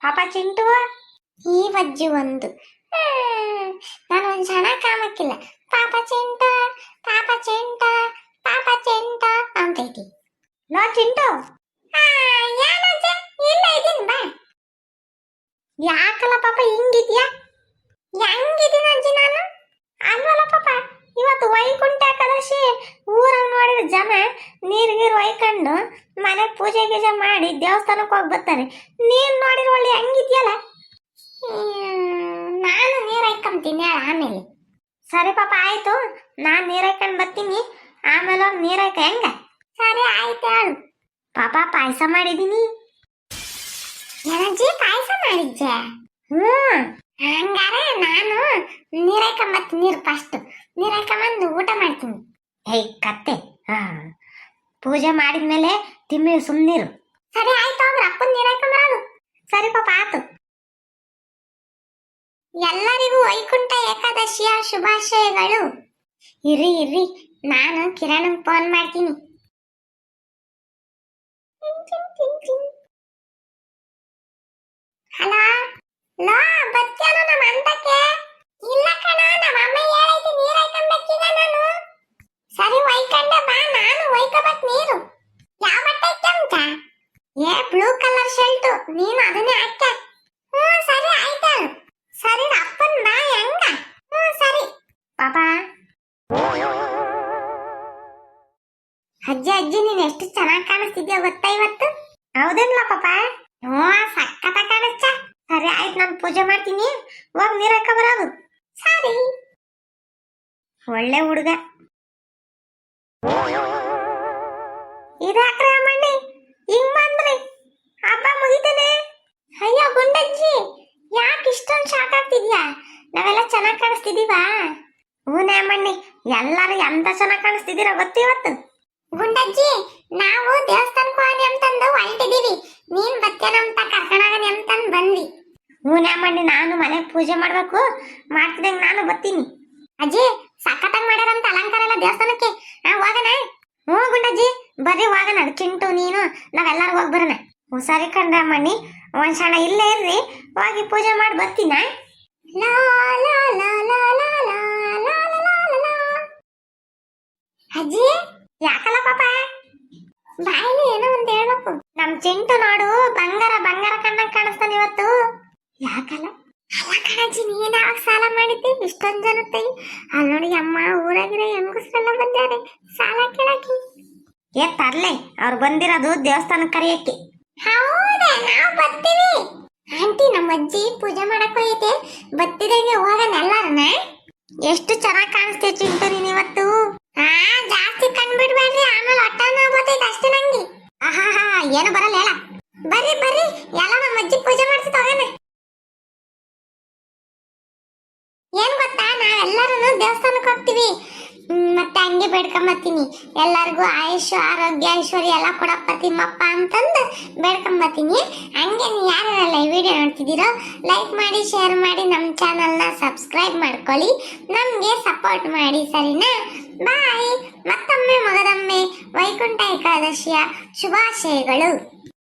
ಪಾಪ ಚಿಂಟು ಈ ವಜ್ಜಿ ಒಂದು. ಹ್ಮ್, ನಾನು ಒಂದು ಜನ ಕಾಮಕ್ಕಿಲ್ಲ. ಪಾಪ ಚಿಂಟ ಪಾಪ ಚಿಂಟ ಪಾಪ ಚಿಂಟ ಅಂತೈತಿ. ಲೋ ಚಿಂಟು? ಆ, ಏನಜ್ಜ? ಇಲ್ಲ ಇದೀನಿ ಬಾ. ಯಾಕಲ್ಲ ಪಾಪ ಹಿಂಗಿದ್ಯಾ? ಹೆಂಗಿದ್ದೀನಿ ಅಜ್ಜಿ ನಾನು? ಅಲ್ವಲ್ಲ ಪಾಪ ಇವತ್ತು ವೈಕುಂಠ ಏಕಾದಶಿ ಊರಾಗ ನೋಡಿದ ಜನ ನೀರು ನೀರು ಒಯ್ಕೊಂಡು ಮನೆ ಪೂಜೆ ಗೀಜೆ ಮಾಡಿ ದೇವಸ್ಥಾನಕ್ಕೆ ಹೋಗಿ ಬರ್ತಾರೆ. ನೀರು ನೋಡಿರ ಒಳ್ಳೆ ಹಂಗಿದ್ಯಲ್ಲ? ನಾನು ನೀರ್ ಹಾಕೊಂತೀನಿ ಆಮೇಲೆ. ಸರಿ ಪಾಪ, ಆಯಿತು. ನಾನು ನೀರ್ ಹಾಕೊಂಡು ಬರ್ತೀನಿ. ಆಮೇಲೆ ಹೋಗಿ ನೀರ್ ಹಾಕ ಹೆಂಗ? ಸರಿ, ಆಯ್ತು ಹೇಳು. ಪಾಪ, ಪಾಯಸ ಮಾಡಿದ್ದೀನಿ ಏನಜ್ಜಿ ಪಾಯಸ ಮಾಡಿದ್ದೆ ಹ್ಞೂ ಹಂಗಾರೆ ನಾನು ನೀರು ಹಾಕೊಂಬತ್ತೀನಿ ನೀರು ಫಸ್ಟ್ ನೀರು ಹಾಕೊಂಬಂದು ಊಟ ಮಾಡ್ತೀನಿ. ಹೇ ಕತ್ತೆ. ಹಾ. ಪೂಜೆ ಮಾಡಿದ್ಮೇಲೆ ತಿಮ್ಮಿ ಸುಮ್ನಿರು. ಸರಿ, ಆಯ್ತು ಅಂದ್ರೆ ಅಪ್ಪನ ನೀರ್ ಹಾಕೊಂಬರೋದು ಸರಿ ಪಾಪ, ಆತು. ಎಲ್ಲರಿಗೂ ವೈಕುಂಠ ಏಕಾದಶಿಯ ಶುಭಾಶಯಗಳು. ಇರ್ರಿ ಇರ್ರಿ ನಾನು ಕಿರಣ್ ಫೋನ್ ಮಾಡ್ತೀನಿ. ಹಲೋ ಲೋ ಬತ್ತೇನು ನಮ್ಮ ಅಂತಕ್ಕೆ ಇಲ್ಲ ಕಣ ನಮ್ಮ ಅಮ್ಮ ಹೇಳೈತಿ ನೀರ್ ಹಾಕೊಂಡ್ಬೇಕೀಗ ನಾನು ಸರಿ ಒಯ್ಕೊಂಡ ಬಾ ನಾನು ಒಯ್ಕೋಬೇಕು ನೀರು ಯಾವ ಬಟ್ಟೆ ಕೆಂಚ ಏ ಬ್ಲೂ ಕಲರ್ ಶರ್ಟ್ ನೀನು ಅದನ್ನೇ ಹಾಕ ಹ್ಞೂ, ಸರಿ, ಆಯ್ತು. ಸರಿ ಅಪ್ಪನ ಬಾ, ಹೆಂಗ? ಹ್ಞೂ, ಸರಿ. ಪಾಪ. ಅಜ್ಜಿ ಅಜ್ಜಿ, ನೀನ್ ಎಷ್ಟು ಚೆನ್ನಾಗಿ ಕಾಣಿಸ್ತಿದ್ಯಾ ಗೊತ್ತಾ ಇವತ್ತು? ಹೌದೇನ್ಲ, ಪಾಪ? ಹ್ಞೂ ಸಕ್ಕತ್ತ ಕಾಣಿಸ್ತ. ಸರಿ, ಆಯ್ತು, ನಾನು ಪೂಜೆ ಮಾಡ್ತೀನಿ. ಹೋಗ್, ನೀರ್ ಹಾಕ ಬರೋದು. ಸರಿ. ಒಳ್ಳೆ ಹುಡುಗ. ಇಷ್ಟೊಂದು ನಾವೆಲ್ಲ ಚೆನ್ನಾಗಿ ಕಾಣಿಸ್ತಿದೀವಾ? ಹೂನೇ ಮಣ್ಣಿ ಎಲ್ಲರೂ ಎಂತ ಚೆನ್ನಾಗಿ ಕಾಣಿಸ್ತಿದ್ದೀರಾ ಗೊತ್ತಿವತ್ತು ಗುಂಡಜ್ಜಿ, ನಾವು ದೇವಸ್ಥಾನಕ್ಕೆ ಹೋಗಿ ಅಂತಂದು ಹೊರಟಿದೀವಿ. ನೀನ್ ಬತ್ತೇನಂತ ಕರ್ಕೊಂಡಾಗನಿ ಅಂತಂದು ಬಂದ್ವಿ. ಹೂನೇ ಮಣ್ಣಿ ನಾನು ಮನೆಗೆ ಪೂಜೆ ಮಾಡ್ಬೇಕು. ಮಾಡ್ತಿದಂಗೆ ನಾನು ಬತ್ತೀನಿ. ಅಜ್ಜಿ, ಸಖತ್ತಾಗಿ ಮಾಡ್ಯಾರಂತ ಅಲಂಕಾರ ಎಲ್ಲ ದೇವಸ್ಥಾನಕ್ಕೆ. ಹಾ, ಹೋಗಣ. ಹ್ಞೂ ಗುಂಡಜ್ಜಿ, ಬರ್ರಿ ಹೋಗನ ಚಿಂಟು, ನೀನು, ನಾವೆಲ್ಲರೂ ಹೋಗಿ ಬರೋಣ. ಹ್ಞೂ ಸರಿ ಅಮ್ಮಣ್ಣಿ ಒಂದ್ ಕ್ಷಣ ಇಲ್ಲೇ ಇರ್ರಿ. ಹೋಗಿ ಪೂಜೆ ಮಾಡಿ ಬರ್ತೀನ ಅಜ್ಜಿ, ಯಾಕಲ್ಲ ಪಾಪ? ಬಾಯಲ್ಲಿ ಏನೋ ಒಂದ್ ಹೇಳ್ಬೇಕು. ನಮ್ ಚಿಂಟು ನೋಡು, ಬಂಗಾರ ಬಂಗಾರ ಕಣ್ಣಂಗ್ ಕಾಣಿಸ್ತಾನೆ ಇವತ್ತು. ಯಾಕಲ್ಲ? ಅಲ್ಲ ನೀನ್ ಯಾವಾಗ ಸಾಲ ಮಾಡಿದ್ದೆ? ಇಷ್ಟೊಂದ್ ಜನ ತೈ ಅಲ್ಲಿ ನೋಡಿ ಅಮ್ಮ, ಊರಾಗಿರೋ ಹೆಂಗಸ್ರೆಲ್ಲ ಬಂದಾರೆ ಸಾಲ ಕೇಳಕ್ಕೆ. ಏ, ತರ್ಲೆ, ಅವ್ರು ಬಂದಿರೋದು ದೇವಸ್ಥಾನ ಕರೆಯಕ್ಕೆ. ಹೌದಾ, ನಾವು ಬರ್ತೀವಿ. ಆಂಟಿ ನಮ್ಮ ಅಜ್ಜಿ ಪೂಜೆ ಮಾಡಕ್ ಹೋಯ್ತೆ. ಬತ್ತಿದಂಗೆ ಹೋಗೋಣ ಎಲ್ಲಾರನ ಎಷ್ಟು ಚೆನ್ನಾಗಿ ಕಾಣಿಸ್ತೀಯ ಚಿಂಟು ನೀನ್ ಇವತ್ತು? ಹಾ ಜಾಸ್ತಿ ಕಣ್ಬಿಡ್ಬೇಡ್ರಿ ಆಮೇಲೆ ಹೊಟ್ಟೆ ಬರ್ತೈತೆ ಅಷ್ಟೇ ನಂಗೆ. ಆಹಾ ಏನು ಬರಲ್ಲ ಹೇಳ ಬರ್ರಿ ಬರ್ರಿ ಎಲ್ಲ ನಮ್ಮ ಅಜ್ಜಿ ಪೂಜೆ ಮಾಡ್ತಿತ್ತು ಹೋಗೋಣ ಏನ್ ಗೊತ್ತಾ ನಾವೆಲ್ಲರೂ ದೇವಸ್ಥಾನಕ್ಕೆ ಹೋಗ್ತೀವಿ ಹ್ಮ್, ಮತ್ತೆ ಹಂಗೆ ಬೇಡ್ಕೊಂಬತ್ತೀನಿ. ಎಲ್ಲರಿಗೂ ಆಯುಷ್, ಆರೋಗ್ಯ, ಐಶ್ವರ್ಯ ಎಲ್ಲ ಕೊಡಪ್ಪ ತಿಮ್ಮಪ್ಪ ಅಂತಂದು ಬೇಡ್ಕೊಂಬತ್ತೀನಿ. ಹಂಗೆ ನೀವು ಯಾರೆಲ್ಲ ಈ ವಿಡಿಯೋ ನೋಡ್ತಿದ್ದೀರೋ ಲೈಕ್ ಮಾಡಿ ಶೇರ್ ಮಾಡಿ ನಮ್ಮ ಚಾನಲ್ನ ಸಬ್ಸ್ಕ್ರೈಬ್ ಮಾಡ್ಕೊಳ್ಳಿ. ನಮಗೆ ಸಪೋರ್ಟ್ ಮಾಡಿ, ಸರಿನಾ? ಬಾಯ್ ಮತ್ತೊಮ್ಮೆ ಮಗದೊಮ್ಮೆ ವೈಕುಂಠ ಏಕಾದಶಿಯ ಶುಭಾಶಯಗಳು.